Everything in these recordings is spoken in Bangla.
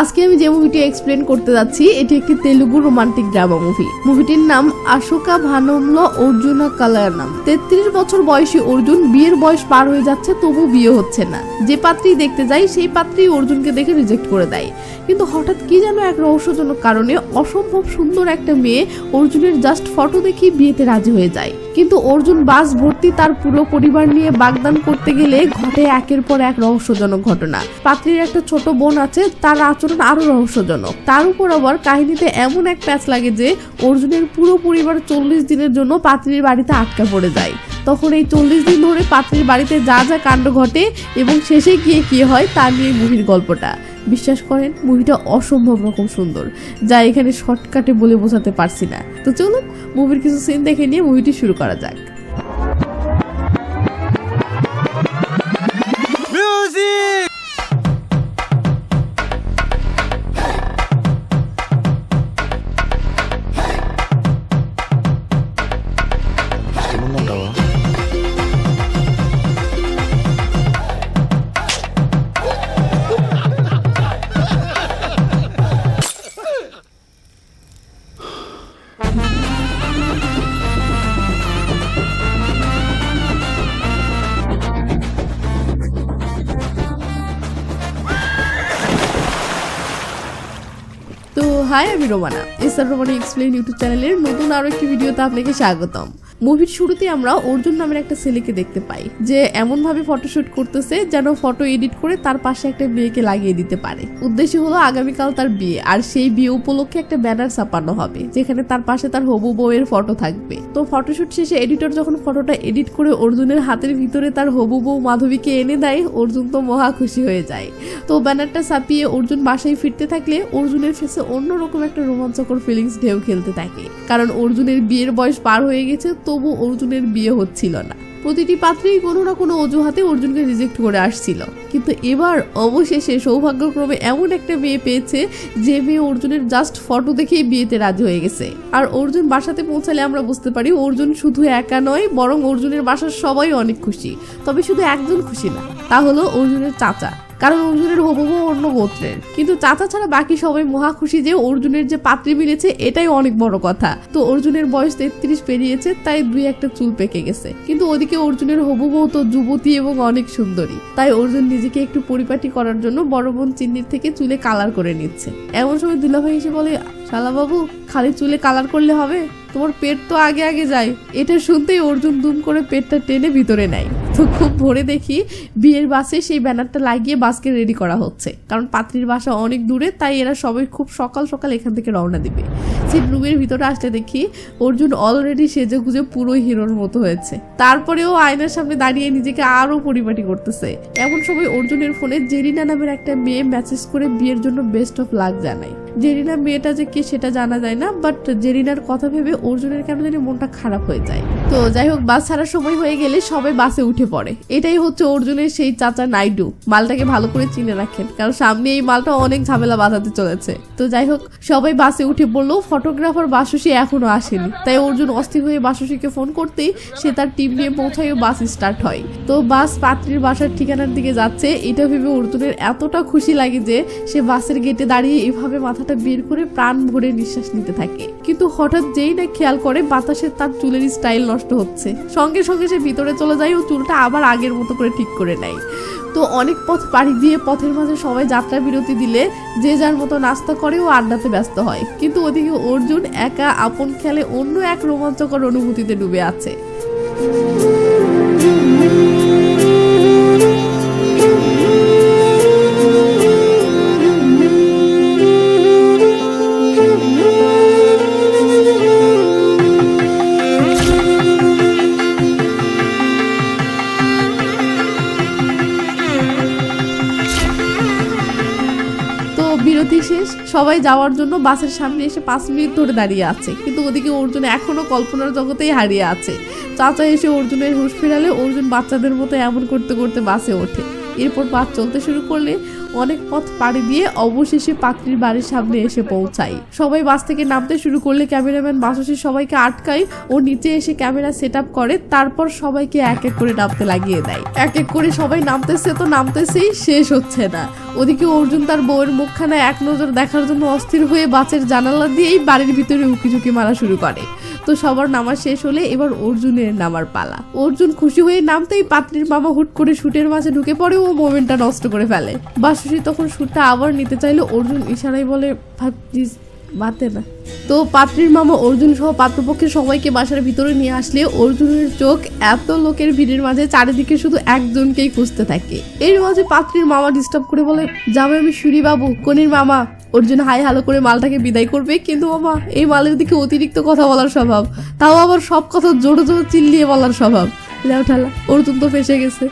আজকে আমি যে মুভিটি এক্সপ্লেন করতে যাচ্ছি, এটি একটি তেলুগু রোমান্টিক ড্রামা মুভি মুভিটির নাম আশোকা ভানমল অর্জুনা কালায়ানাম তেত্রিশ বছর বয়সী অর্জুন বিয়ের বয়স পার হয়ে যাচ্ছে, তবু বিয়ে হচ্ছে না। যে পাত্রী দেখতে যায় সেই পাত্রী অর্জুনকে দেখে রিজেক্ট করে দেয়। কিন্তু হঠাৎ কি যেন এক রহস্যজনক কারণে অসম্ভব সুন্দর একটা মেয়ে অর্জুনের জাস্ট ফটো দেখেই বিয়েতে রাজি হয়ে যায়। কিন্তু অর্জুন বাস ভর্তি তার পুরো পরিবার নিয়ে বাগদান করতে গেলে ঘটে একের পর এক রহস্যজনক ঘটনা। পাত্রীর একটা ছোট বোন আছে, তার আচরণ আরও রহস্যজনক। তার উপর আবার কাহিনীতে এমন এক প্যাচ লাগে যে, অর্জুনের পুরো পরিবার চল্লিশ দিনের জন্য পাত্রীর বাড়িতে আটকা পড়ে যায়। তখন এই চল্লিশ দিন ধরে পাত্রীর বাড়িতে যা যা কাণ্ড ঘটে এবং শেষে গিয়ে কি হয় তা নিয়ে মুভির গল্পটা। বিশ্বাস করেন, মুভিটা অসম্ভব রকম সুন্দর, যা এখানে শর্টকাটে বলে বোঝাতে পারছি না। তো চলুন, মুভির কিছু সিন দেখে নিয়ে মুভিটি শুরু করা যাক। হাই আমি Romana. SR Romana explain YouTube চ্যানেলের নতুন আরও একটি ভিডিওতে আপনাকে স্বাগতম। মুভির শুরুতে আমরা অর্জুন নামের একটা ছেলেকে দেখতে পাই, যে এমন ভাবে ফটোশুট করতেছে যেন ফটো এডিট করে তার পাশে একটা মেয়েকে লাগিয়ে দিতে পারে। উদ্দেশ্য হলো আগামীকাল তার বিয়ে, আর সেই বিয়ে উপলক্ষে একটা ব্যানার ছাপানো হবে, যেখানে তার পাশে তার হবু বউয়ের ফটো থাকবে। তো ফটোশুট শেষে এডিটর যখন ফটোটা এডিট করে অর্জুনের হাতের ভিতরে তার হবু বউ মাধবীকে এনে দেয়, অর্জুন তো মহা খুশি হয়ে যায়। তো ব্যানারটা ছাপিয়ে অর্জুন বাসায় ফিরতে থাকলে অর্জুনের ফেসে অন্যরকম একটা রোমাঞ্চকর ফিলিংস ঢেউ খেলতে থাকে। কারণ অর্জুনের বিয়ের বয়স পার হয়ে গেছে তবু অর্জুনের বিয়ে হচ্ছিল না। প্রতিটি পাত্রেই কোনো না কোনো অজুহাতে অর্জুনকে রিজেক্ট করে আসছিল। কিন্তু এবার অবশেষে সৌভাগ্যক্রমে এমন একটা মেয়ে পেয়েছে, যে মেয়ে অর্জুনের জাস্ট ফটো দেখেই বিয়েতে রাজি হয়ে গেছে। আর অর্জুন বাসাতে পৌঁছালে আমরা বুঝতে পারি অর্জুন শুধু একা নয়, বরং অর্জুনের বাসার সবাই অনেক খুশি। তবে শুধু একজন খুশি না, তা হলো অর্জুনের চাচা। কারণ অর্জুনের হবু অন্য গোত্রের কিন্তু চাচা ছাড়া বাকি সবাই মহা খুশি যে অর্জুনের যে পাত্রী মিলেছে, এটাই অনেক বড় কথা। তো অর্জুনের বয়স তেত্রিশ পেরিয়েছে, তাই দুই একটা চুল পেকে গেছে। কিন্তু ওদিকে অর্জুনের হবু বউ তো যুবতী এবং অনেক সুন্দরী। তাই অর্জুন নিজেকে একটু পরিপাটি করার জন্য বড় বোন চিন্নির থেকে চুলে কালার করে নিচ্ছে। এমন সময় দুলাভাই এসে বলে শালাবাবু খালি চুলে কালার করলে হবে? তোমার পেট তো আগে আগে যায়। এটা শুনতেই অর্জুন দুম করে পেটটা টেনে ভিতরে নেয়। তো খুব ভোরে দেখি বিয়ের বাসে সেই ব্যানারটা লাগিয়ে বাসকে রেডি করা হচ্ছে। কারণ পাত্রীর বাসা অনেক দূরে, তাই এরা সবাই খুব সকাল সকাল এখান থেকে রওনা দিবে। সেই রুমের ভিতরে আসলে দেখি অর্জুন অলরেডি সেজে গুজে পুরো হিরোর মতো হয়েছে। তারপরেও আয়নার সামনে দাঁড়িয়ে নিজেকে আরও পরিপাটি করতেছে। এমন সময় অর্জুনের ফোনে জেরিনা নামের একটা মেয়ে মেসেজ করে বিয়ের জন্য বেস্ট অফ লাক জানায়। জেরিনা মেয়েটা যে কে সেটা জানা যায় না বাট জেরিনার কথা ভেবে অর্জুনের কেন জানি মনটা খারাপ হয়ে যায়। তো যাই হোক, বাস ছাড়ার সময় হয়ে গেলে সবাই বাসে উঠে পড়ে। এটাই হচ্ছে অর্জুনের সেই চাচা নাইডু। মালটাকে ভালো করে চিনে রাখেন, কারণ সামনে এই মালটা অনেক ঝামেলা বাঁধাতে চলেছে। তো যাই হোক, সবাই বাসে উঠে পড়ল। ফটোগ্রাফার বাসুসি এখনও আসেনি। তাই অর্জুন অস্থির হয়ে বাসুসিকে ফোন করতেই সে তার টিম নিয়ে পৌঁছায় ও বাস স্টার্ট হয়। তো বাস পাত্রীর বাসার ঠিকানার দিকে যাচ্ছে। এটা ভেবে অর্জুনের এতটা খুশি লাগে যে সে বাসের গেটে দাঁড়িয়ে এভাবে মাথাটা বের করে প্রাণ ভরে নিঃশ্বাস নিতে থাকে। কিন্তু হঠাৎ যেই না খেয়াল করে, বাতাসে তার চুলের স্টাইল নষ্ট হচ্ছে। সঙ্গে সঙ্গে সে ভিতরে চলে যায় ও চুলটা আবার আগের মতো করে ঠিক করে নেয়। তো অনেক পথ পাড়ি দিয়ে পথের মাঝে সবাই যাত্রা বিরতি দিলে যে যার মতো নাস্তা করে ও আড্ডাতে ব্যস্ত হয়। কিন্তু ওদিকে অর্জুন একা, আপন খেলে অন্য এক রোমাঞ্চকর অনুভূতিতে ডুবে আছে। বিরতি শেষ। সবাই যাওয়ার জন্য বাসের সামনে এসে পাঁচ মিনিট ধরে দাঁড়িয়ে আছে। কিন্তু ওদিকে অর্জুন এখনও কল্পনার জগতেই হারিয়ে আছে। চাচা এসে অর্জুনের হুঁশ ফেরালে অর্জুন বাচ্চাদের মতো এমন করতে করতে বাসে ওঠে। এরপর বাস চলতে শুরু করলে অনেক পথ পাড়ি দিয়ে অবশেষে পাত্রীর বাড়ির সামনে এসে পৌঁছায়। সবাই বাস থেকে নামতে শুরু করলে ক্যামেরাম্যান বাসসে সবাইকে আটকায় ও নিচে এসে ক্যামেরা সেট করে, তারপর সবাইকে এক এক করে নামতে লাগিয়ে দেয়। এক এক করে সবাই নামতেছে তো নামতেছেই শেষ হচ্ছে না। ওদিকে অর্জুন তার বউয়ের মুখখানা এক নজর দেখার জন্য অস্থির হয়ে বাসের জানালা দিয়েই বাড়ির ভিতরে উকি ঝুঁকি মারা শুরু করে। তো সবার নামা শেষ হলে এবার অর্জুনের নামার পালা। অর্জুন খুশি হয়ে নামতেই পাত্রীর মামা হুট করে শুটের মাঝে ঢুকে পড়ে ও মোমেন্টটা নষ্ট করে ফেলে। বাসুসি তখন শুটটা আবার নিতে চাইলে অর্জুন ইশারায় বলে প্লিজ বাতে না। তো পাত্রীর মামা অর্জুন সহ পাত্রপক্ষের সবাইকে বাসার ভিতরে নিয়ে আসলে অর্জুনের চোখ এত লোকের ভিড়ের মাঝে চারিদিকে শুধু একজনকেই খুঁজতে থাকে। এর মাঝে পাত্রীর মামা ডিস্টার্ব করে বলে, যাবে আমি সুরি বাবু কনির মামা। অর্জুন হাই হালো করে মালটাকে বিদায় করবে, কিন্তু মামা, এই মালের দিকে অতিরিক্ত কথা বলার স্বভাব। তাও আবার সব কথা জোরে জোরে চিল্লিয়ে বলার স্বভাব। অর্জুন তো ফেসে গেছে।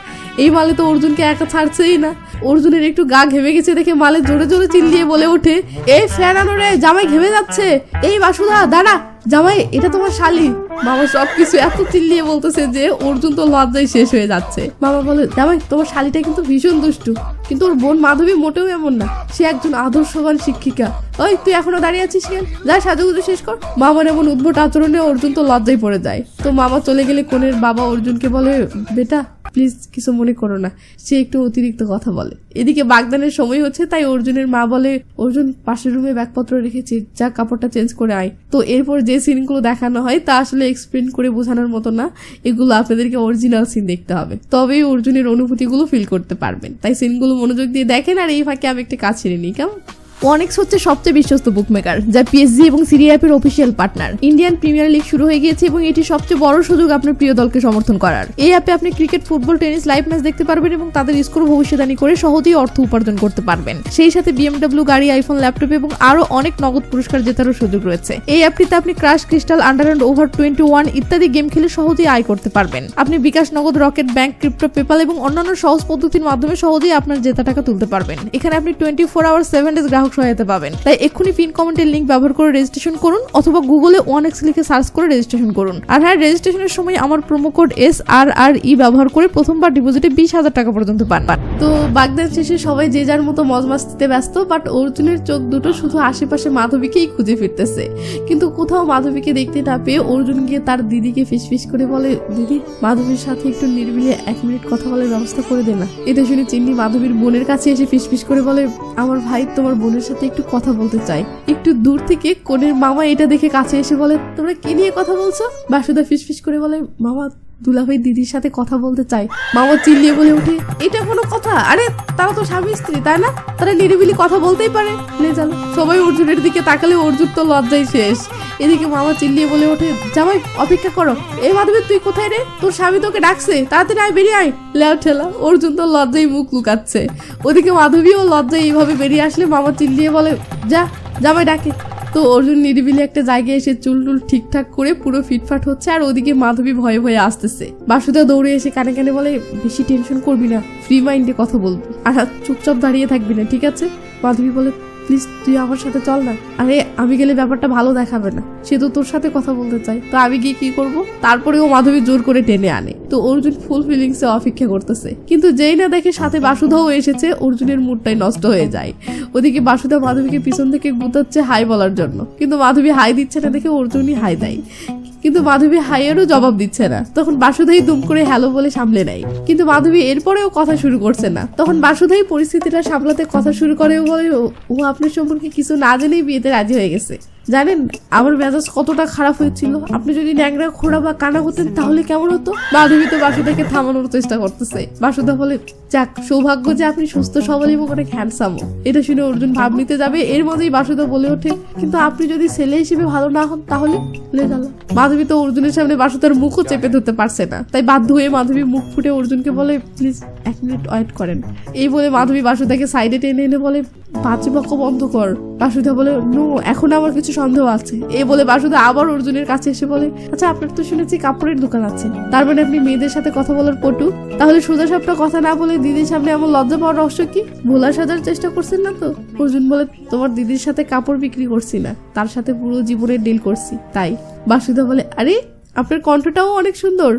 এই মালে তো অর্জুনকে একা ছাড়ছেই না। অর্জুনের একটু গা ঘেমে গেছে দেখে মালে জোরে জোরে চিল্লিয়ে বলে ওঠে এই ফ্যান আনো রে, জামাই ঘেমে যাচ্ছে। এই বাসুদা, দাঁড়া। জামাই, এটা তোমার শালি। মামা সবকিছু এত চিল্লিয়ে বলতেছে যে অর্জুন তো লজ্জায় শেষ হয়ে যাচ্ছে। মামা বলে, জামাই, তোমার শালিটা কিন্তু ভীষণ দুষ্টু। কিন্তু ওর বোন মাধবী মোটেও এমন না। সে একজন আদর্শবান শিক্ষিকা। ওই, তুই এখনও দাঁড়িয়ে আছিস কেন? যা, সাজুগুজু শেষ কর। মামার এমন উদ্ভট আচরণে অর্জুন তো লজ্জায় পড়ে যায়। তো মামা চলে গেলে কোনের বাবা অর্জুনকে বলে, বেটা প্লিজ কিছু মনে করো না। সে একটু অতিরিক্ত কথা বলে। এদিকে বাগদানের সময় হচ্ছে, তাই অর্জুনের মা বলে, অর্জুন, পাশের রুমে ব্যাগপত্র রেখেছি। যা, কাপড়টা চেঞ্জ করে আয়। তো এরপর যে সিনগুলো দেখানো হয়, তা আসলে এক্সপ্লেন করে বোঝানোর মতো না। এগুলো আপনাদেরকে অরিজিনাল সিন দেখতে হবে। তবেই অর্জুনের অনুভূতিগুলো ফিল করতে পারবেন। তাই সিনগুলো মনোযোগ দিয়ে দেখেন আর এই ফাঁকে আমি একটা কাজ ছেড়ে নিই কেমন? ওয়ানেক্স হচ্ছে সবচেয়ে বিশ্বস্ত বুকমেকার যা পিএসজি এবং সিরি অ্যাপের official partner Indian Premier League শুরু হয়ে গিয়েছে এবং এটি সবচেয়ে বড় সুযোগ আপনার প্রিয় দলকে সমর্থন করার। এই অ্যাপে আপনি cricket football tennis live match দেখতে পারবেন এবং তাদের স্কোর ভবিষ্যৎবাণী করে সহজেই অর্থ উপার্জন করতে পারবেন। সেই সাথে বিএমডব্লিউ গাড়ি আইফোন ল্যাপটপ এবং আরও অনেক নগদ পুরস্কার জেতারও সুযোগ রয়েছে। এই অ্যাপটিতে আপনি crash crystal under over twenty one ইত্যাদি গেম খেলে সহজেই আয় করতে পারবেন। আপনি বিকাশ নগদ রকেট ব্যাংক ক্রিপ্টো পেপাল এবং অন্যান্য সহজ পদ্ধতির মাধ্যমে সহজেই আপনার জেতা টাকা তুলতে পারবেন। এখানে আপনি twenty four hour seven days গ্রাহক সহায়তা পাবেন। তাই এক্ষুনি পিন কমেন্টের লিঙ্ক ব্যবহার করে রেজিস্ট্রেশন করুন অথবা গুগলে ওয়ান এক্স লিখে সার্চ করে রেজিস্ট্রেশন করুন। আর হ্যাঁ রেজিস্ট্রেশনের সময় আমার promo code S R R E ব্যবহার করে প্রথমবার ডিপোজিটে বিশ হাজার টাকা পর্যন্ত পান। তো বাগদান শেষে সবাই যে যার মতো মজ মাস্তিতে ব্যস্ত বাট অর্জুনের চোখ দুটো শুধু আশেপাশে মাধবীকেই খুঁজে ফিরতেছে। কিন্তু কোথাও মাধবীকে দেখতে না পেয়ে অর্জুন গিয়ে তার দিদিকে ফিসফিস করে বলে, দিদি, মাধবীর সাথে একটু নির্বিলে এক মিনিট কথা বলার ব্যবস্থা করে দে না। এটা শুনে চিন্নি মাধবীর বোনের কাছে এসে ফিসফিস করে বলে, আমার ভাই তোমার বোনের সাথে একটু কথা বলতে চাই। একটু দূর থেকে কোনের মামা এটা দেখে কাছে এসে বলে, তোমরা কি নিয়ে কথা বলছো? বাসুদা ফিসফিস করে বলে, মামা দুলাভাই দিদির সাথে কথা বলতে চাই মামা চিল্লিয়ে বলে ওঠে, এটা কোনো কথা? আরে, তারা তো স্বামী স্ত্রী, তাই না? তারা নিরিবিলি কথা বলতেই পারে। নে জানো সবাই অর্জুনের দিকে তাকালে অর্জুন তো লজ্জাই শেষ। এদিকে মামা চিল্লিয়ে বলে ওঠে, জামাই, অপেক্ষা করো। এই মাধবী, তুই কোথায় রে? তোর স্বামী তোকে ডাকছে। তাড়াতাড়ি আয়, বেরিয়ে আয়। লেও ঠেলা, অর্জুন তো লজ্জায় মুখ লুকাচ্ছে। ওদিকে মাধবীও লজ্জায় এইভাবে বেরিয়ে আসলে মামা চিল্লিয়ে বলে, যা, জামাই ডাকে। তো অর্জুন নিরিবিলি একটা জায়গায় এসে চুল টুল ঠিকঠাক করে পুরো ফিটফাট হচ্ছে আর ওদিকে মাধবী ভয়ে ভয়ে আসতেছে। বাসুদা দৌড়ে এসে কানে কানে বলে, বেশি টেনশন করবি না ফ্রি মাইন্ডে কথা বলবি। আর চুপচাপ দাঁড়িয়ে থাকবি না, ঠিক আছে? মাধবী বলে প্লিজ তুই আমার সাথে চল না। আরে, আমি গেলে ব্যাপারটা ভালো দেখাবে না। সে তো তোর সাথে কথা বলতে চাই তো আমি গিয়ে কি করব? তারপরে ও মাধবী জোর করে টেনে আনে। তো অর্জুন ফুল ফিলিংসে অপেক্ষা করতেছে। কিন্তু যেই না দেখে সাথে বাসুধাও এসেছে, অর্জুনের মুডটাই নষ্ট হয়ে যায়। ওদিকে বাসুধা মাধবীকে পিছন থেকে গুতাচ্ছে হাই বলার জন্য। কিন্তু মাধবী হাই দিচ্ছে না দেখে অর্জুনই হাই দেয়। কিন্তু মাধবী হাইয়েরও জবাব দিচ্ছে না। তখন বাসুধাই দুম করে হ্যালো বলে সামলে নেয়। কিন্তু মাধবী এরপরেও কথা শুরু করছে না। তখন বাসুধাই পরিস্থিতিটা সামলাতে কথা শুরু করে বলে, "ও- ও আপনার সম্পর্কে কিছু না জেনেই বিয়েতে রাজি হয়ে গেছে। জানেন, আমার মেজাজ কতটা খারাপ হয়েছিল? আপনি যদি ন্যাংরা খোড়া বা কানা হতেন, তাহলে কেমন হতো? মাধবী তো বাসুদাকে থামানোর চেষ্টা করতেছে। বাসুদা বলে, যাক, সৌভাগ্য যে আপনি সুস্থ, সবল এবং অনেক হ্যান্ডসাম এটা শুনে অর্জুন ভাব নিতে যাবে। এর মধ্যেই বাসুদা বলে ওঠে, কিন্তু আপনি যদি ছেলে হিসেবে ভালো না হন, তাহলে লে গেল মাধবী তো অর্জুনের সামনে বাসুদার মুখও চেপে ধরতে পারছে না। তাই বাধ্য হয়ে মাধবী মুখ ফুটে অর্জুনকে বলে, প্লিজ, এক মিনিট ওয়েট করেন। এই বলে মাধবী বাসুদাকে সাইডে টেনে এনে বলে বাচ্চা বাক্য বন্ধ কর। বাসুদা বলে, নো, এখন আমার কিছু সন্দেহ আছে। এই বলে বাসুদা আবার অর্জুনের কাছে এসে বলে আচ্ছা আপনার তো শুনেছি কাপড়ের দোকান আছে। তার মানে আপনি মেয়েদের সাথে কথা বলার পটু। তাহলে সোজা সাপটা কথা না বলে দিদির সামনে এমন লজ্জা পাওয়ার রহস্য কি? ভোলা সাজার চেষ্টা করছেন না তো? অর্জুন বলে, তোমার দিদির সাথে কাপড় বিক্রি করছি না। তার সাথে পুরো জীবনের ডিল করছি, তাই। বাসুদা বলে, আরে আপনার কণ্ঠটাও অনেক সুন্দর।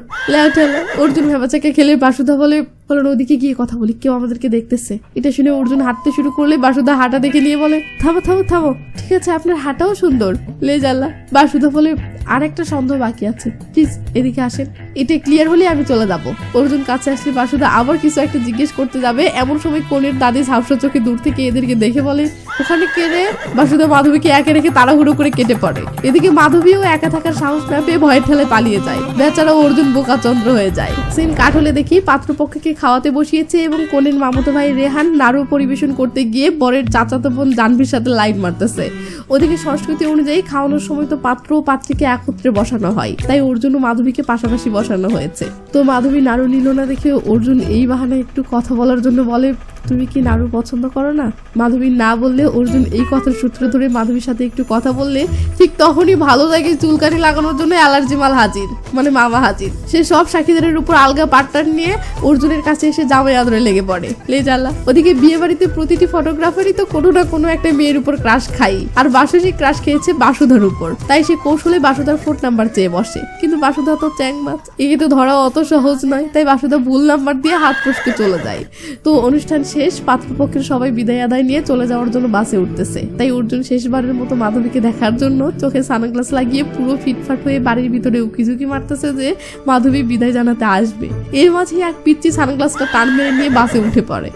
অর্জুন ভেবাচাকে খেলে বাসুদা বলে, বলেন ওদিকে গিয়ে কথা বলি, কেউ আমাদেরকে দেখতেছে। এটা শুনে অর্জুন হাঁটতে শুরু করলে বাসুদা হাঁটা দেখে নিয়ে বলে, থামো থামো থামো, ঠিক আছে, আপনার হাঁটাও সুন্দর। লে জাল্লা বাসুদা বলে আর একটা সন্দেহ বাকি আছে। প্লিজ এদিকে আসেন। এটা ক্লিয়ার হলে আমি চলে যাব। অর্জুন কাছে আসলে বাসুদা আবার কিছু একটা জিজ্ঞেস করতে যাবে। এমন সময় কোনের দাদি ঝাপসা চোখে দূর থেকে এদেরকে দেখে বলে, ওখানে কে রে? বাসুদা মাধবীকে একে রেখে তাড়াহুড়ো করে কেটে পড়ে। এদিকে মাধবীও একা থাকার সাহস না পেয়ে ভয়ের ঠেলে পালিয়ে যায়। বেচারা অর্জুন বোকাচন্দ্র হয়ে যায়। সিন কাঠ হলে দেখি পাত্রপক্ষকে খাওয়াতে বসিয়েছে এবং কোনের মামতো ভাই রেহান নাড়ু পরিবেশন করতে গিয়ে বরের চাচাতো বোন জানভির সাথে লাইন মারতেছে। ওদিকে সংস্কৃতি অনুযায়ী খাওয়ানোর সময় তো পাত্র পাত্রীকে একত্রে বসানো হয়। তাই অর্জুন ও মাধবীকে পাশাপাশি বসানো হয়েছে। তো মাধবী নাড়ু নিল না দেখে অর্জুন এই বাহানায় একটু কথা বলার জন্য বলে তুমি কি নাড়ু পছন্দ করো না? মাধবী না বললে অর্জুন এই কথার সূত্র ধরে মাধবীর সাথে একটু কথা বললে ঠিক তখনই ভালো জায়গায় চুলকানি লাগানোর জন্য অ্যালার্জি মাল হাজির মানে মামা হাজির। সে সব সাক্ষীদারের উপর আলগা পাট্টার নিয়ে অর্জুনের কাছে এসে জামাই আদরে লেগে পড়ে। লে জ্বালা। ওদিকে বিয়ে বাড়িতে প্রতিটি ফটোগ্রাফারই তো কোনো না কোনো একটা মেয়ের উপর ক্রাশ খাই। আর বাসুসি ক্রাশ খেয়েছে বাসুধার উপর। তাই সে কৌশলে বাসুধার ফোন নাম্বার চেয়ে বসে। কিন্তু বাসুধা তো চ্যাং মাছ একে তো ধরা অত সহজ নয়। তাই বাসুধা ভুল নাম্বার দিয়ে হাত ফসকে চলে যায়। তো অনুষ্ঠান শেষ, পাত্রপক্ষের সবাই বিদায় আদায় নিয়ে চলে যাওয়ার জন্য বাসে উঠতেছে। তাই অর্জুন শেষবারের মতো মাধবীকে দেখার জন্য চোখে সানগ্লাস লাগিয়ে পুরো ফিটফাট হয়ে বাড়ির ভিতরে উকিঝুঁকি মারতেছে যে মাধবী বিদায় জানাতে আসবে। এর মাঝে এক পিচ্ছি সানগ্লাসটা টান মেরে নিয়ে বাসে উঠে পড়ে।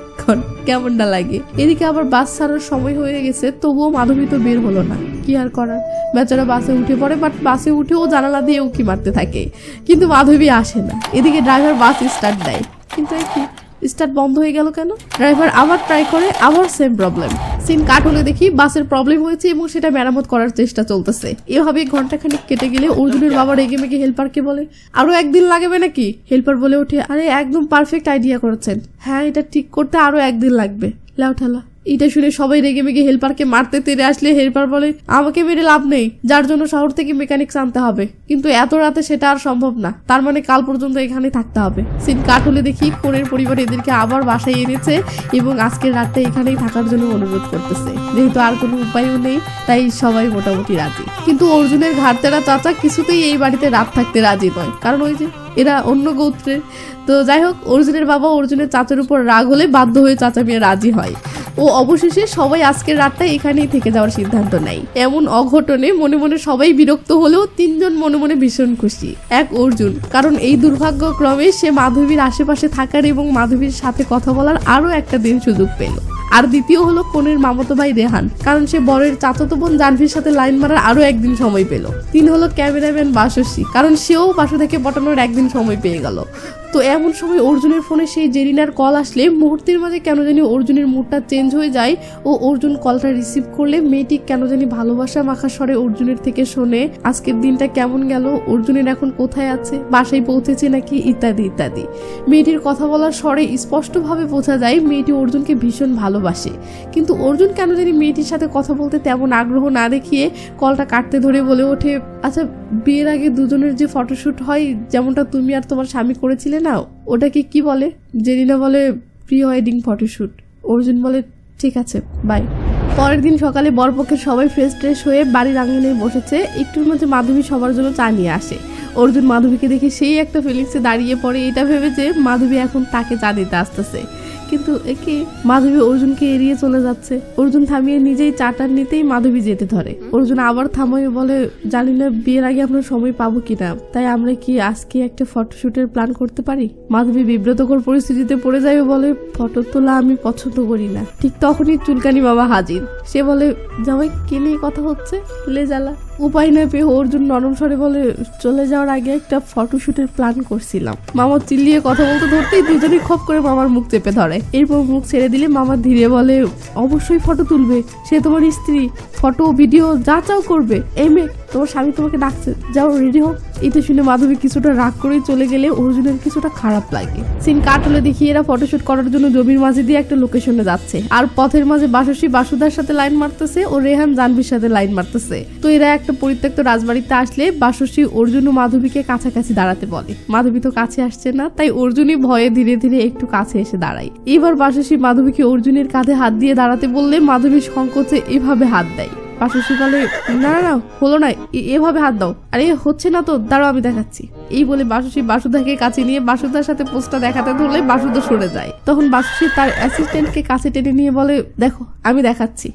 কেমনটা লাগে? এদিকে আবার বাস ছাড়ার সময় হয়ে গেছে, তবুও মাধবী তো বের হলো না। কি আর করার? বেচারা বাসে উঠে পড়ে, বাট বাসে উঠেও জানালা দিয়ে উকি মারতে থাকে। কিন্তু মাধবী আসে না। এদিকে ড্রাইভার বাস স্টার্ট দেয়। কিন্তু কি? স্টার্ট বন্ধ হয়ে গেল কেন? ড্রাইভার আবার ট্রাই করে, আবার সেম প্রবলেম সিন কাট হলে দেখি বাসের প্রবলেম হয়েছে এবং সেটা মেরামত করার চেষ্টা চলতেছে। এভাবে ঘন্টাখানিক কেটে গেলে অর্জুনের বাবা রেগে মেগে হেল্পারকে বলে, আরও একদিন লাগবে নাকি? হেল্পার বলে ওঠে, আরে, একদম পারফেক্ট আইডিয়া করেছেন। হ্যাঁ এটা ঠিক করতে আরও একদিন লাগবে। লাও ঠালা। এটা শুনে সবাই রেগে মেগে হেল্পারকে মারতে তেরে আসলে হেল্পার বলে, আমাকে মেরে লাভ নেই। যার জন্য শহর থেকে মেকানিক্স আনতে হবে। কিন্তু এত রাতে সেটা আর সম্ভব না। তার মানে কাল পর্যন্ত এখানে থাকতে হবে। সিন কাট হলে দেখি কোনের পরিবার এদেরকে আবার বাসায় এনেছে এবং আজকের রাতটা এখানেই থাকার জন্য অনুরোধ করতেছে। যেহেতু আর কোনো উপায়ও নেই, তাই সবাই মোটামুটি রাজি। কিন্তু অর্জুনের ঘাটতেরা চাচা কিছুতেই এই বাড়িতে রাত থাকতে রাজি নয়। কারণ ওই যে, এরা অন্য গোত্রের। তো যাই হোক, অর্জুনের বাবা অর্জুনের চাচার উপর রাগ হলে বাধ্য হয়ে চাচা মেয়ে রাজি হয়। ও অবশেষে সবাই আজকের রাতটা এখানেই থেকে যাওয়ার সিদ্ধান্ত নেয়। এমন অঘটনে মনে মনে সবাই বিরক্ত হলেও তিনজন মনে মনে ভীষণ খুশি। এক অর্জুন, কারণ এই দুর্ভাগ্যক্রমে সে মাধবীর আশেপাশে থাকার এবং মাধবীর সাথে কথা বলার আরও একটা দিন সুযোগ পেল। আর দ্বিতীয় হলো কোনের মামাতো ভাই রেহান, কারণ সে বরের চাচাতো বোন জানভির সাথে লাইন মারার আরও একদিন সময় পেল। তিন হলো ক্যামেরাম্যান বাসস্বী কারণ সেও বাসু থেকে পটানোর একদিন সময় পেয়ে গেল। তো এমন সময় অর্জুনের ফোনে সেই জেরিনার কল আসলে মুহূর্তের মাঝে কেন জানি অর্জুনের মুডটা চেঞ্জ হয়ে যায় ও অর্জুন কলটা রিসিভ করলে মেয়েটি কেন জানি ভালোবাসা মাখা স্বরে অর্জুনের থেকে শোনে, আজকের দিনটা কেমন গেল? অর্জুনের এখন কোথায় আছে? বাসায় পৌঁছেছে নাকি? ইত্যাদি ইত্যাদি। মেয়েটির কথা বলার স্বরে স্পষ্টভাবে বোঝা যায় মেয়েটি অর্জুনকে ভীষণ ভালোবাসে। কিন্তু অর্জুন কেন জানি মেয়েটির সাথে কথা বলতে তেমন আগ্রহ না দেখিয়ে কলটা কাটতে ধরে বলে ওঠে আচ্ছা বিয়ের আগে দুজনের যে ফটোশ্যুট হয়, যেমনটা তুমি আর তোমার স্বামী করেছিলে না, ওটাকে কি বলে? জেরিনা বলে প্রি ওয়েডিং ফটোশ্যুট অর্জুন বলে, ঠিক আছে, বাই। পরের দিন সকালে বরপক্ষের সবাই ফ্রেশ ট্রেশ হয়ে বাড়ির আঙিনে বসেছে। একটুর মধ্যে মাধবী সবার জন্য চা নিয়ে আসে। অর্জুন মাধবীকে দেখে সেই একটা ফিলিংসে দাঁড়িয়ে পড়ে। এটা ভেবে যে মাধবী এখন তাকে চা দিতে আসতেছে। কিন্তু একে মাধবী অর্জুনকে এড়িয়ে চলে যাচ্ছে। অর্জুন থামিয়ে নিজেই চাটা নিতেই মাধবী যেতে ধরে। অর্জুন আবার থামিয়ে বলে, জানি না, বিয়ের আগে আমরা সময় পাবো কিনা। তাই আমরা কি আজকে একটা ফটোশুটের প্ল্যান করতে পারি? মাধবী বিব্রতকর পরিস্থিতিতে পড়ে যায় বলে, ফটো তোলা আমি পছন্দ করি না। ঠিক তখনই চুলকানি বাবা হাজির। সে বলে, জামাই, কে নিয়ে কথা হচ্ছে? লে জ্বালা। উপায় নয় পেয়ে অর্জুন নরম স্বরে বলে চলে যাওয়ার আগে একটা ফটোশুটের প্ল্যান করছিলাম। মামা চিল্লিয়ে কথা বলতে ধরতেই দুজনেই খপ করে মামার মুখ চেপে ধরে। এরপর মুখ ছেড়ে দিলে মামা ধীরে বলে, অবশ্যই ফটো তুলবে। সে তোমার স্ত্রী। ফটো ভিডিও যা চাও করবে। এই মেয়ে, তোমার স্বামী তোমাকে ডাকছে। যাও রেডি হোক এটা শুনে মাধবী কিছুটা রাগ করেই চলে গেলে অর্জুনের কিছুটা খারাপ লাগে। সিন কাট হলে দেখি এরা ফটোশুট করার জন্য জমির মাঝে দিয়ে একটা লোকেশনে যাচ্ছে। আর পথের মাঝে বাসসী বাসুদার সাথে লাইন মারতেছে ও রেহান জানবির সাথে লাইন মারতেছে। তো এরা একটা পরিত্যক্ত রাজবাড়িতে আসলে বাসসী অর্জুন ও মাধবীকে কাছাকাছি দাঁড়াতে বলে। মাধবী তো কাছে আসছে না, তাই অর্জুনই ভয়ে ধীরে ধীরে একটু কাছে এসে দাঁড়ায়। এবার বাসসী মাধবীকে অর্জুনের কাঁধে হাত দিয়ে দাঁড়াতে বললে মাধবী সংকোচে এভাবে হাত দেয়। বাসুসি বলে, না না না, হলো না এভাবে হাত দাও। আরে, হচ্ছে না তো, দাঁড়াও, আমি দেখাচ্ছি। এই বলে বাসুসি বাসুদাকে কাছে নিয়ে বাসুদার সাথে পোস্টটা দেখাতে ধরলে বাসুদা সরে যায়। তখন বাসুসি তার অ্যাসিস্ট্যান্টকে কাছে টেনে নিয়ে বলে, দেখো, আমি দেখাচ্ছি।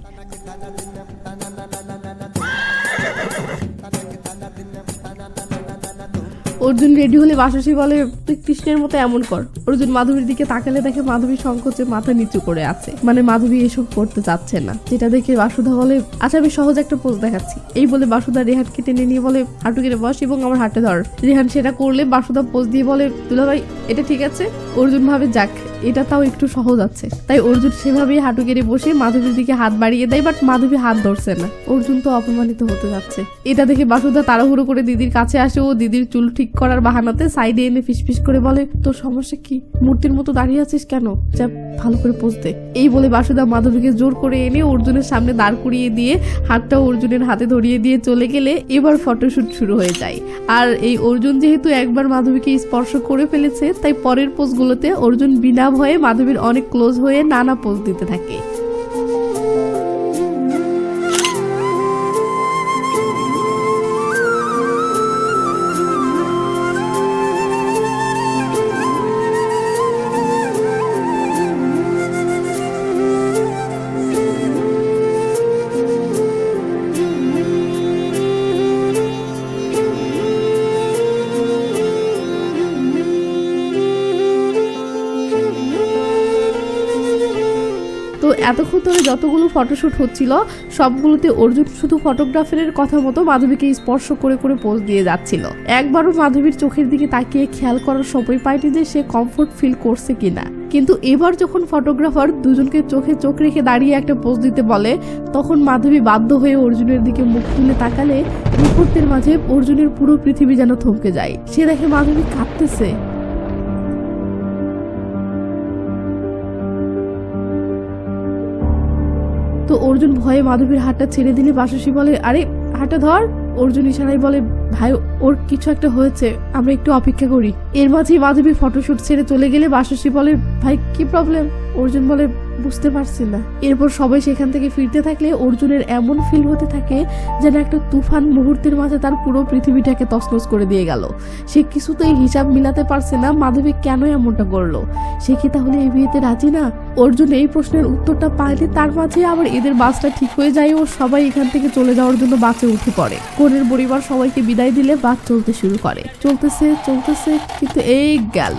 অর্জুন রেডি হলে বাসাসী বলে, তুই কৃষ্ণের মতো এমন কর। অর্জুন মাধবীর দিকে তাকালে দেখে মাধবী সংকোচে মাথা নিচু করে আছে। মানে মাধবী এসব করতে চাচ্ছে না। যেটা দেখে বাসুধা বলে আচ্ছা আমি সহজ একটা পোজ দেখাচ্ছি। এই বলে বাসুদা রেহানকে টেনে নিয়ে বলে, হাঁটু কেটে বস এবং আমার হাটে ধর। রেহান সেটা করলে বাসুদা পোজ দিয়ে বলে, দুলাভাই, এটা ঠিক আছে? অর্জুন ভাবে, যাক। এটা তাও একটু সহজ আছে। তাই অর্জুন সেভাবেই হাঁটু কেড়ে বসে মাধবীর দিকে হাত বাড়িয়ে দেয় বাট মাধবী হাত ধরছে না। অর্জুন তো অপমানিত হতে যাচ্ছে। এটা দেখে বাসুদা তাড়াহুড়ো করে দিদির কাছে আসে ও দিদির চুল ঠিক করার বাহানাতে সাইডে এনে ফিসফিস করে বলে, তোর সমস্যা কি? মূর্তির মতো দাঁড়িয়ে আছিস কেন? ভালো করে পৌঁছতে এই বলে বাসুদা মাধবীকে জোর করে এনে অর্জুনের সামনে দাঁড় করিয়ে দিয়ে হাতটা অর্জুনের হাতে ধরিয়ে দিয়ে চলে গেলে এবার ফটোশ্যুট শুরু হয়ে যায়। আর এই অর্জুন যেহেতু একবার মাধবীকে স্পর্শ করে ফেলেছে, তাই পরের পোজগুলোতে অর্জুন বিনা ভয়ে মাধবীর অনেক ক্লোজ হয়ে নানা পোজ দিতে থাকে। এতক্ষণ ধরে যতগুলো ফটোশ্যুট হচ্ছিল, সবগুলোতে অর্জুন শুধু ফটোগ্রাফারের কথা মতো মাধবীকে স্পর্শ করে করে পোজ দিয়ে যাচ্ছিল। একবারও মাধবীর চোখের দিকে তাকিয়ে খেয়াল করার সময় পায়নি যে সে কমফোর্ট ফিল করছে কিনা। কিন্তু এবার যখন ফটোগ্রাফার দুজনকে চোখে চোখ রেখে দাঁড়িয়ে একটা পোজ দিতে বলে, তখন মাধবী বাধ্য হয়ে অর্জুনের দিকে মুখ তুলে তাকালে মুহূর্তের মাঝে অর্জুনের পুরো পৃথিবী যেন থমকে যায়। সে দেখে মাধবী কাঁদতেছে। অর্জুন ভয়ে মাধবীর হাতটা ছেড়ে দিলে বাসুসি বলে, আরে, হাতটা ধর। অর্জুন ইশারাই বলে, ভাই, ওর কিছু একটা হয়েছে, আমরা একটু অপেক্ষা করি। এর মাঝেই মাধবী ফটোশুট ছেড়ে চলে গেলে বাসুসি বলে, ভাই, কি প্রবলেম অর্জুন বলে বুঝতে পারছি না। এরপর সবাই সেখান থেকে ফিরতে থাকলে অর্জুনের এমন ফিল হতে থাকে যেন একটা তুফান মুহূর্তের মাঝে তার পুরো পৃথিবীটাকে তছনছ করে দিয়ে গেল। সে কিছুতেই হিসাব মিলাতে পারছে না মাধবী কেন এমনটা করল। সে কি তাহলে এই বিয়েতে রাজি না? অর্জুন এই প্রশ্নের উত্তরটা পাইলে তার মাঝে আবার এদের বাসটা ঠিক হয়ে যায় ও সবাই এখান থেকে চলে যাওয়ার জন্য বাসে উঠে পড়ে। কনের পরিবার সবাইকে বিদায় দিলে বাস চলতে শুরু করে। চলতেছে চলতেছে, কিন্তু এই গেল।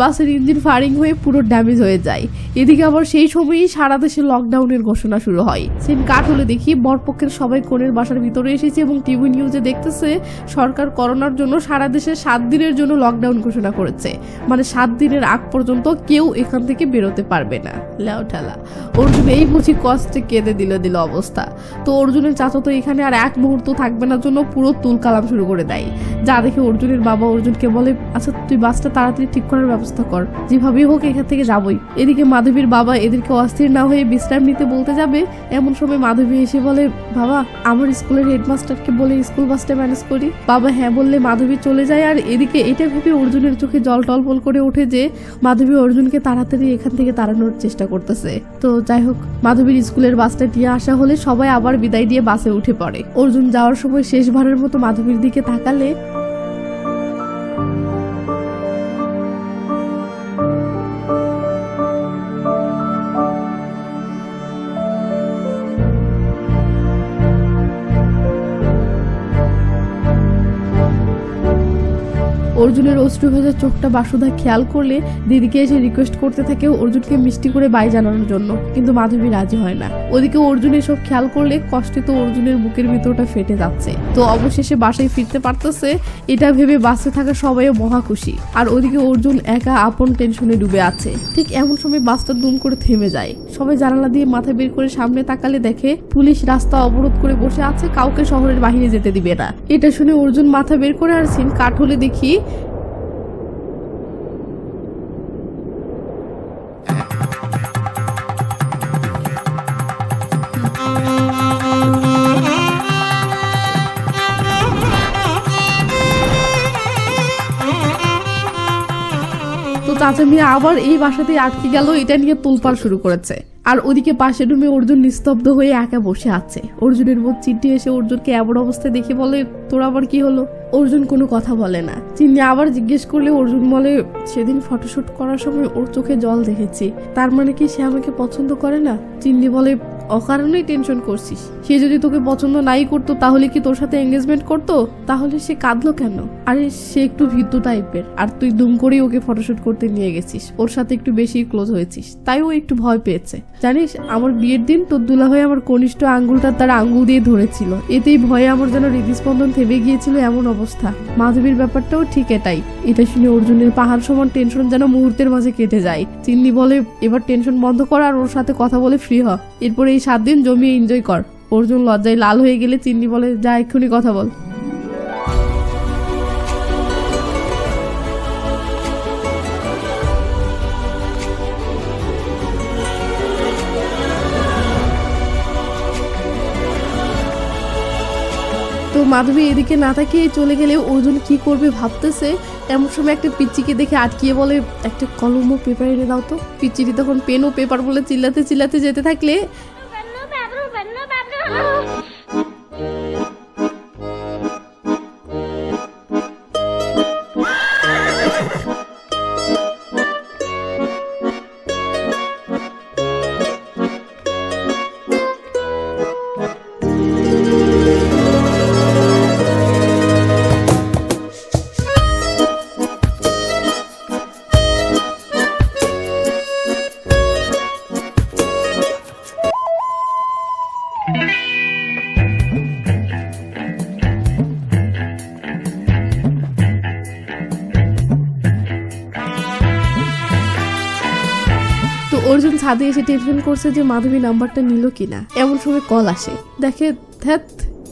বাসের ইঞ্জিন ফায়ারিং হয়ে পুরো ড্যামেজ হয়ে যায়। এদিকে আবার সেই সময়ই সারা দেশে লকডাউনের ঘোষণা শুরু হয়। সেন কাট হলে দেখি বরপক্ষের সবাই কনের বাসার ভিতরে এসেছে এবং টিভি নিউজে দেখতেছে সরকার করোনার জন্য সারা দেশে সাত দিনের জন্য লকডাউন ঘোষণা করেছে। মানে সাত দিনের আগ পর্যন্ত কেউ এখান থেকে বেরোতে পারবে না। লেও ঠেলা। অর্জুন এই বুঝি কষ্টে কেঁদে দিল দিল অবস্থা। তো অর্জুনের চাচা তো এখানে আর এক মুহূর্ত থাকবে না জন্য পুরো তুল কালাম শুরু করে দেয়। যা দেখে অর্জুনের বাবা অর্জুনকে বলে আচ্ছা তুই বাসটা তাড়াতাড়ি ঠিক করার ব্যবস্থা কর। যেভাবেই হোক এখান থেকে যাবই। এদিকে মাধবীর বাবা এদেরকে অস্থির না হয়ে বিশ্রাম নিতে বলতে যাবে, এমন সময় মাধবী এসে বলে, বাবা, আমার স্কুলের হেডমাস্টারকে বলে স্কুল বাসটা ম্যানেজ করি। বাবা হ্যাঁ বললে মাধবী চলে যায় আর এদিকে এটা ভেবে অর্জুনের চোখে জল টলপল করে ওঠে যে মাধবী অর্জুনকে তাড়াতাড়ি এখান থেকে তাড়ানোর চেষ্টা করতেছে। তো যাই হোক, মাধবীর স্কুলের বাসটা দিয়ে আসা হলে সবাই আবার বিদায় দিয়ে বাসে উঠে পড়ে। অর্জুন যাওয়ার সময় শেষবারের মতো মাধবীর দিকে তাকালে অর্জুনের অশ্রু ভেজা চোখটা বাসুদা খেয়াল করলে দিদিকে এসে রিকোয়েস্ট করতে থাকে অর্জুনকে মিষ্টি করে বাই জানানোর জন্য। কিন্তু মাধবী রাজি হয় না। ওদিকে অর্জুন এসব খেয়াল করলে কষ্টে তো অর্জুনের বুকের ভিতরটা ফেটে যাচ্ছে। তো অবশেষে বাসায় ফিরতে পারতেছে, এটা ভেবে বাসে থাকা সবাই মহা খুশি। আর ওদিকে অর্জুন একা আপন টেনশনে ডুবে আছে। ঠিক এমন সময় বাসটা দুম করে থেমে যায়। সবাই জানালা দিয়ে মাথা বের করে সামনে তাকালে দেখে পুলিশ রাস্তা অবরোধ করে বসে আছে, কাউকে শহরের বাহিরে যেতে দিবে না। এটা শুনে অর্জুন মাথা বের করে আর সিন কাঠ হলে দেখি চাচা মিয়া আবার এই বাসাতেই আটকে গেল, এটা নিয়ে তোলপাড় শুরু করেছে। আর ওদিকে পাশের রুমে অর্জুন নিস্তব্ধ হয়ে একা বসে আছে। অর্জুনের বোধ চিঠি এসে অর্জুনকে এমন অবস্থায় দেখে বলে, তোর আবার কি হলো? অর্জুন কোনো কথা বলে না। চিন্নি আবার জিজ্ঞেস করলে অর্জুন বলে, সেদিন ফটোশুট করার সময় ওর চোখে জল দেখেছি। তার মানে কি সে আমাকে পছন্দ করে না? চিন্নি বলে অকারণেই টেনশন করছিস। সে যদি তোকে পছন্দ নাই করতো, তাহলে কি তোর সাথে এঙ্গেজমেন্ট করতো? তাহলে সে কাঁদলো কেন? আরে, সে একটু ভীতু টাইপের আর তুই দুম করেই ওকে ফটোশুট করতে নিয়ে গেছিস। ওর সাথে একটু বেশি ক্লোজ হয়েছিস। তাই ও একটু ভয় পেয়েছে। জানিস, আমার বিয়ের দিন তোর দুলা হয়ে আমার কনিষ্ঠ আঙ্গুলটা তার আঙ্গুল দিয়ে ধরেছিল। এতেই ভয়ে আমার যেন হৃদস্পন্দন থেমে গিয়েছিল এমন অবস্থা। মাধবীর ব্যাপারটাও ঠিক এটাই। এটা শুনে অর্জুনের পাহাড় সমান টেনশন যেন মুহূর্তের মাঝে কেটে যায়। চিন্নি বলে, এবার টেনশন বন্ধ কর আর ওর সাথে কথা বলে ফ্রি হ। এরপরে এই সাত দিন জমিয়ে এনজয় কর। অর্জুন লজ্জায় লাল হয়ে গেলে চিন্নি বলে, যা, এক্ষুনি কথা বল। তো মাধবী এদিকে না তাকিয়ে চলে গেলে অর্জুন কি করবে ভাবতেছে, এমন সময় একটা পিচ্চিকে দেখে আটকিয়ে বলে, একটা কলম ও পেপার এনে দাও তো। পিচ্চিটি তখন পেন ও পেপার বলে চিল্লাতে চিল্লাতে যেতে থাকলে Yeah. ছাদে এসে টেনশন করছে যে মাধবী নাম্বারটা নিল কিনা। এমন সময় কল আসে। দেখে ধ্যাত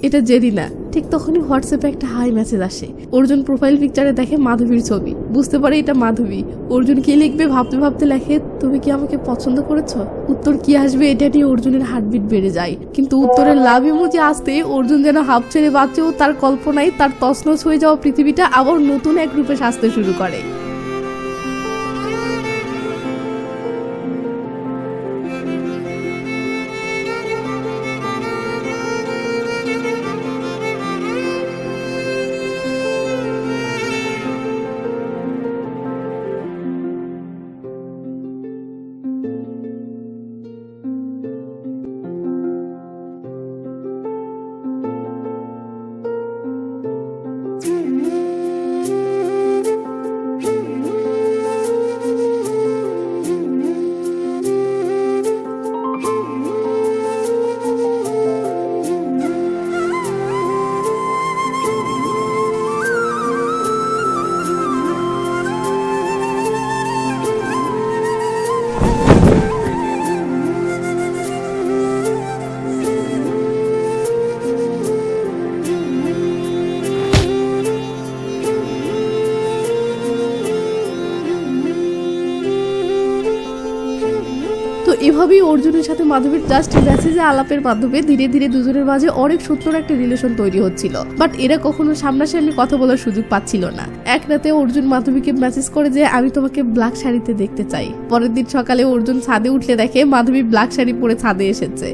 এটা জেরি না ঠিক তখনই হোয়াটসঅ্যাপে একটা হাই মেসেজ আসে। অর্জুন প্রোফাইল পিকচারে দেখে মাধবীর ছবি। বুঝতে পারে এটা মাধবী অর্জুন কি লিখবে, ভাবতে ভাবতে লেখে, তুমি কি আমাকে পছন্দ করেছ? উত্তর কি আসবে, এটা নিয়ে অর্জুনের হার্টবিট বেড়ে যায়। কিন্তু উত্তরের লাভ ইমোজি আসতে, অর্জুন যেন হাফ ছেড়ে বাঁচে ও তার কল্পনায় তার তছনছ হয়ে যাওয়া পৃথিবীটা আবার নতুন এক রূপে সাজতে শুরু করে। তো এভাবেই অর্জুনের সাথে মাধবীর জাস্ট মেসেজে আলাপের মাধ্যমে ধীরে ধীরে দুজনের মাঝে অনেক সুন্দর একটা রিলেশন তৈরি হচ্ছিল। বাট এরা কখনো সামনাসামনি কথা বলার সুযোগ পাচ্ছিল না। এক রাতে অর্জুন মাধবীকে মেসেজ করে যে, আমি তোমাকে ব্ল্যাক শাড়িতে দেখতে চাই। পরের দিন সকালে অর্জুন ছাদে উঠলে দেখে মাধবী ব্ল্যাক শাড়ি পরে ছাদে এসেছে।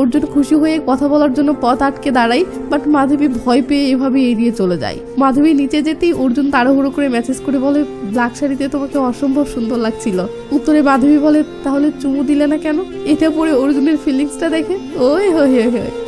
অর্জুন খুশি হয়ে কথা বলার জন্য পথ আটকে দাঁড়ায় বাট মাধবী ভয় পেয়ে এভাবে এড়িয়ে চলে যায়। মাধবী নিচে যেতেই অর্জুন তাড়াহুড়ো করে মেসেজ করে বলে ব্ল্যাক শাড়িতে তোমাকে অসম্ভব সুন্দর লাগছিল। উত্তরে মাধবী বলে, তাহলে চুমু দিলে না কেন? এটা পরে অর্জুনের ফিলিংসটা দেখে? ওই হই হই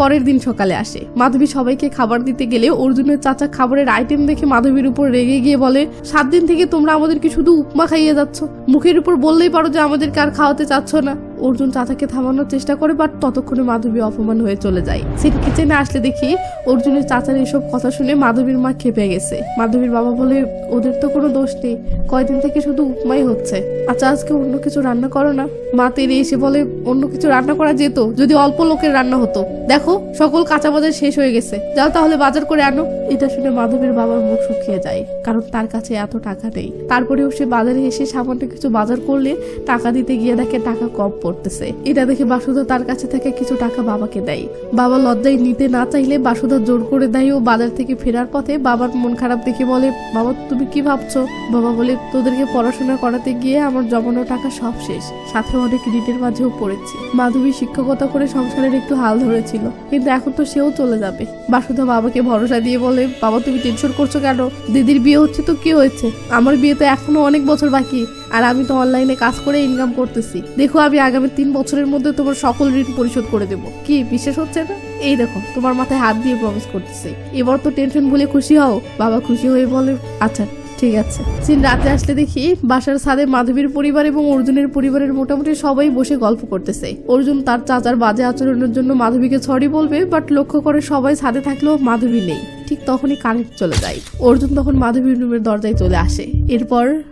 পরের দিন সকালে আসে। মাধবী সবাইকে খাবার দিতে গেলে অর্জুনের চাচা খাবারের আইটেম দেখে মাধবীর উপর রেগে গিয়ে বলে, সাত দিন থেকে তোমরা আমাদেরকে শুধু উপমা খাইয়ে যাচ্ছ। মুখের উপর বললেই পারো যে আমাদেরকে আর খাওয়াতে চাচ্ছ না। অর্জুন চাচাকে থামানোর চেষ্টা করে বাট ততক্ষণে মাধবী অপমান হয়ে চলে যায়। সেটি কিচেনে আসলে দেখি অর্জুনের চাচার এসব কথা শুনে মাধবীর মা খেপে গেছে। মাধবীর বাবা বলে, ওদের তো কোনো দোষ নেই। কয়দিন থেকে শুধু উপমাই হচ্ছে। আচ্ছা আজকে অন্য কিছু রান্না করো না? মা তেরে এসে বলে, অন্য কিছু রান্না করা যেত, যদি অল্প লোকের রান্না হতো। দেখো, সকল কাঁচা বাজার শেষ হয়ে গেছে। যাও তাহলে বাজার করে আনো। এটা শুনে মাধবীর বাবার মুখ শুকিয়ে যায়, কারণ তার কাছে এত টাকা নেই। তারপরেও সে বাজারে এসে সামান্য কিছু বাজার করলে টাকা দিতে গিয়ে দেখে টাকা কম পড়তেছে এটা দেখে বাসুদা তার কাছে থেকে কিছু টাকা বাবাকে দেয়। বাবা লজ্জায় নিতে না চাইলে বাসুদা জোর করে দেয় ও বাজার থেকে ফেরার পথে বাবার মন খারাপ দেখে বলে, বাবা, তুমি কি ভাবছ? বাবা বলে, তোদেরকে পড়াশোনা করাতে গিয়ে আমার জমানো টাকা সব শেষ। সাথে অনেক ঋণের মাঝেও পড়েছি। মাধবী শিক্ষকতা করে সংসারের একটু হাল ধরেছিল। কিন্তু এখন তো সেও চলে যাবে। বাসুদা বাবাকে ভরসা দিয়ে বলে, বাবা, তুমি টেনশন করছ কেন? দিদির বিয়ে হচ্ছে তো কি হয়েছে? আমার বিয়ে তো এখনও অনেক বছর বাকি। আর আমি তো অনলাইনে কাজ করে ইনকাম করতেছি। দেখো, আমি আগামী তিন বছরের মধ্যে তোমার সকল ঋণ পরিশোধ করে দেবো। কি, বিশ্বাস হচ্ছে না? এই দেখো, তোমার মাথায় হাত দিয়ে প্রমিস করতেছি। এবার তো টেনশন ভুলে খুশি হও। বাবা খুশি হয়ে বলে আচ্ছা ঠিক আছে। সিন রাতে আসলে দেখি বাসার ছাদে মাধবীর পরিবার এবং অর্জুনের পরিবারের মোটামুটি সবাই বসে গল্প করতেছে। অর্জুন তার চাচার বাজে আচরণের জন্য মাধবীকে সরি বলবে বাট লক্ষ্য করে সবাই ছাদে থাকলেও মাধবী নেই। ঠিক তখনই কারেন্ট চলে যায়। অর্জুন তখন মাধবীর রুমের দরজায় চলে আসে। এরপর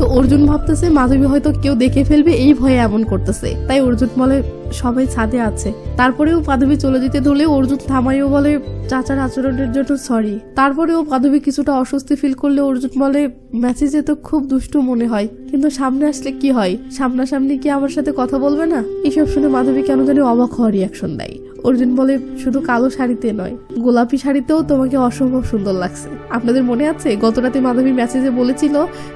তো অর্জুন ভাবতেছে, মাধবী হয়তো কেউ দেখে ফেলবে, এই ভয়ে এমন করতেছে। তাই অর্জুন বলে, সবাই ছাদে আছে। তারপরেও মাধবী চলে যেতে ধরলে অর্জুন থামাইও বলে, চাচার আচরণের জন্য সরি তারপরেও মাধবী কিছুটা অস্বস্তি ফিল করলে অর্জুন বলে মেসেজে তো খুব দুষ্টু মনে হয়, কিন্তু সামনে আসলে কি হয়? সামনাসামনি কি আমার সাথে কথা বলবে না? এইসব শুনে মাধবী কেন জানি অবাক হওয়ার রিয়াকশন দেয়। অর্জুন বলে শুধু কালো শাড়িতে নয়, গোলাপি শাড়িতেও তোমাকে অসম্ভব সুন্দর লাগছে। আপনাদের মনে আছে? গত রাতে মাধবী মেসেজে বলেছিল,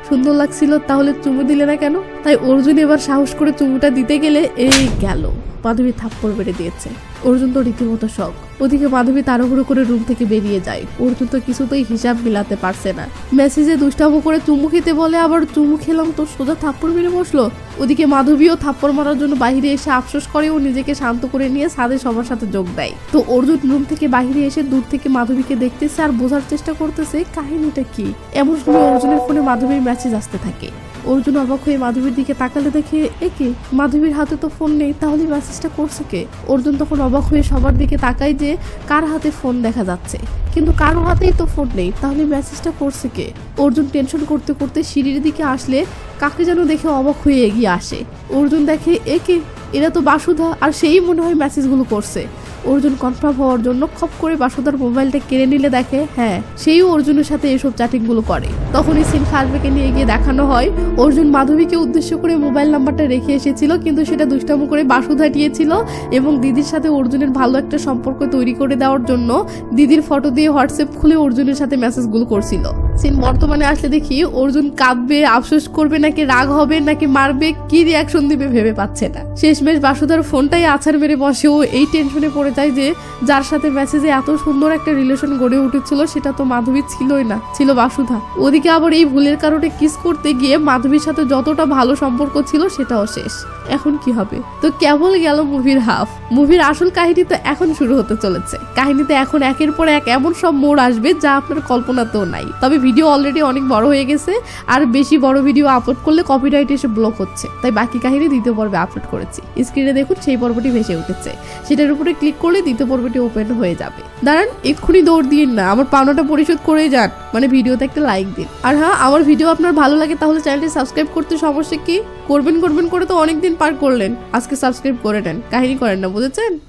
সুন্দর লাগছিল, তাহলে চুমু দিলে না কেন? তাই অর্জুন এবার সাহস করে চুমুটা দিতে গেলে এই গেল। মাধবী থাপ্পড় বেড়ে দিয়েছে। অর্জুন তো রীতিমতো শখ। ওদিকে মাধবী তাড়াহুড়ো করে রুম থেকে বেরিয়ে যায়। অর্জুন তো কিছুতেই হিসাব মিলাতে পারছে না। মেসেজে দুষ্টামো করে চুমু খেতে বলে, আবার চুমু খেলাম তো সোজা থাপ্পড় মেরে বসল? ওদিকে মাধবীও থাপ্পড় মারার জন্য বাইরে এসে আফসোস করে ও নিজেকে শান্ত করে নিয়ে সাদে সবার সাথে যোগ দেয়। তো অর্জুন রুম থেকে বাহিরে এসে দূর থেকে মাধবীকে দেখতেছে আর বোঝার চেষ্টা করতেছে, কাহিনীটা কি? এমন সময় অর্জুনের ফোনে মাধবীর মেসেজ আসতে থাকে। অর্জুন অবাক হয়ে মাধবীর দিকে তাকালে দেখে একে মাধবীর হাতে তো ফোন নেই তাহলে মেসেজটা করছে কে? অর্জুন তখন অবাক হয়ে সবার দিকে তাকায় যে, কার হাতে ফোন দেখা যাচ্ছে? কিন্তু কারও হাতেই তো ফোন নেই তাহলে মেসেজটা করছে কে? অর্জুন টেনশন করতে করতে সিঁড়ির দিকে আসলে কাকে যেন দেখে অবাক হয়ে এগিয়ে আসে। অর্জুন দেখে একে এরা তো বাসুধা, আর সেই মনে হয় মেসেজগুলো করছে। অর্জুন কনফার্ম হওয়ার জন্য খপ করে বাসুদার মোবাইলটা কেড়ে নিলে দেখে হ্যাঁ সেই অর্জুনের সাথে এসব চ্যাটিংগুলো করে। তখনই সিন খাসবেকে নিয়ে গিয়ে দেখানো হয়, অর্জুন মাধবীকে উদ্দেশ্য করে মোবাইল নাম্বারটা রেখে এসেছিল, কিন্তু সেটা দুষ্টামো করে বাসুধা দিয়েছিল এবং দিদির সাথে অর্জুনের ভালো একটা সম্পর্ক তৈরি করে দেওয়ার জন্য দিদির ফটো দিয়ে হোয়াটসঅ্যাপ খুলে অর্জুনের সাথে মেসেজগুলো করছিল। সিন বর্তমানে আসলে দেখি অর্জুন কাঁদবে, আফসোস করবে, নাকি রাগ হবে, নাকি মারবে, কি রিয়াকশন দিবে ভেবে পাচ্ছে না। শেষমেশ বাসুদার ফোনটাই আছাড় মেরে বসে। ও এই টেনশনে পড়ে যায় যে, যার সাথে মেসেজে এত সুন্দর একটা রিলেশন গড়ে উঠেছিল, সেটা তো মাধবী ছিলই না, ছিল বাসুধা। ওদিকে আবার এই ভুলের কারণে কিস করতে গিয়ে মাধবীর সাথে যতটা ভালো সম্পর্ক ছিল, সেটাও শেষ। এখন কি হবে? তো কেবল গেল মুভির হাফ। মুভির আসল কাহিনী তো এখন শুরু হতে চলেছে। কাহিনীতে এখন একের পর এক এমন সব মোড় আসবে যা আপনার কল্পনাতেও নাই। তবে ভিডিও অলরেডি অনেক বড় হয়ে গেছে, আর বেশি বড় ভিডিও আপলোড করলে কপিরাইট এসে ব্লক হচ্ছে। তাই বাকি কাহিনী দ্বিতীয় পর্বে আপলোড করেছি। স্ক্রিনে দেখুন সেই পর্বটি ভেসে উঠেছে। সেটার উপরে ক্লিক করলে দ্বিতীয় পর্বটি ওপেন হয়ে যাবে। দাঁড়ান, এক্ষুনি দৌড় দিন না। আমার পাওনাটা পরিশোধ করে যান। মানে ভিডিওতে একটা লাইক দিন। আর হ্যাঁ আমার ভিডিও আপনার ভালো লাগে তাহলে চ্যানেলটি সাবস্ক্রাইব করতে সমস্যা কি? করবেন করবেন করে তো অনেকদিন পার করলেন। আজকে সাবস্ক্রাইব করে নেন। কাহিনী করেন না, বুঝেছেন?